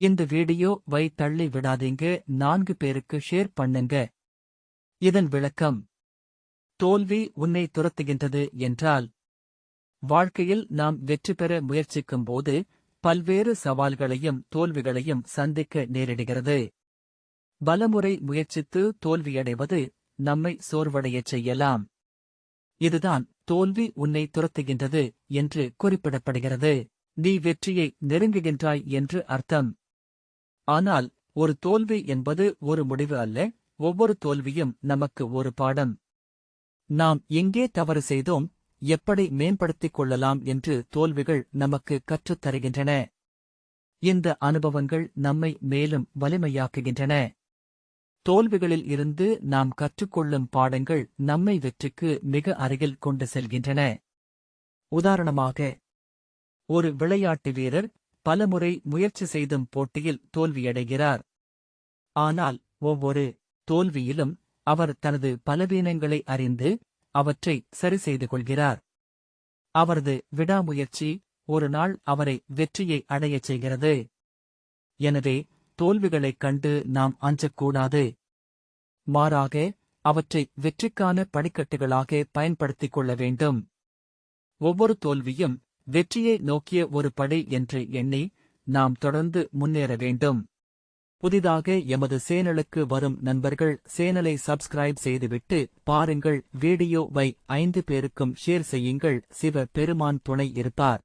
இந்த வீடியோ வை தள்ளி விடாதீங்க. நான்கு பேருக்கு ஷேர் பண்ணுங்க. இதன் விளக்கம் தோல்வி உன்னை துரத்துகின்றது என்றால் வாழ்க்கையில் நாம் வெற்றி பெற முயற்சிக்கும் போது பல்வேறு சவால்களையும் தோல்விகளையும் சந்திக்க நேரிடுகிறது. பலமுறை முயற்சித்து தோல்வியடைவது நம்மை சோர்வடையச் செய்யலாம். இதுதான் தோல்வி உன்னை துரத்துகின்றது என்று குறிப்பிடப்படுகிறது. நீ வெற்றியை நெருங்குகின்றாய் என்று அர்த்தம். ஆனால் ஒரு தோல்வி என்பது ஒரு முடிவு அல்ல ஒவ்வொரு தோல்வியும் நமக்கு ஒரு பாடம். நாம் எங்கே தவறு செய்தோம் எப்படி மேம்படுத்திக் கொள்ளலாம் என்று தோல்விகள் நமக்கு கற்றுத் தருகின்றன. இந்த அனுபவங்கள் நம்மை மேலும் வலிமையாக்குகின்றன. தோல்விகளில் இருந்து நாம் கற்றுக்கொள்ளும் பாடங்கள் நம்மை வெற்றிக்கு மிக அருகில் கொண்டு செல்கின்றன. உதாரணமாக ஒரு விளையாட்டு வீரர் பலமுறை முயற்சி செய்தும் போட்டியில் தோல்வியடைகிறார். ஆனால் ஒவ்வொரு தோல்வியிலும் அவர் தனது பலவீனங்களை அறிந்து அவற்றை சரி செய்து கொள்கிறார். அவரது விடாமுயற்சி ஒரு நாள் அவரை வெற்றியை அடையச் செய்கிறது. எனவே தோல்விகளைக் கண்டு நாம் அஞ்சக்கூடாது. மாறாக அவற்றை வெற்றிக்கான படிக்கட்டுகளாக பயன்படுத்திக் கொள்ள வேண்டும். ஒவ்வொரு தோல்வியும் வெற்றியை நோக்கிய ஒரு படை என்று எண்ணி நாம் தொடர்ந்து முன்னேற வேண்டும். புதிதாக எமது சேனலுக்கு வரும் நண்பர்கள் சேனலை சப்ஸ்கிரைப் செய்துவிட்டு பாருங்கள். வீடியோவை ஐந்து பேருக்கும் ஷேர் செய்யுங்கள். சிவ பெருமான் துணை இருப்பார்.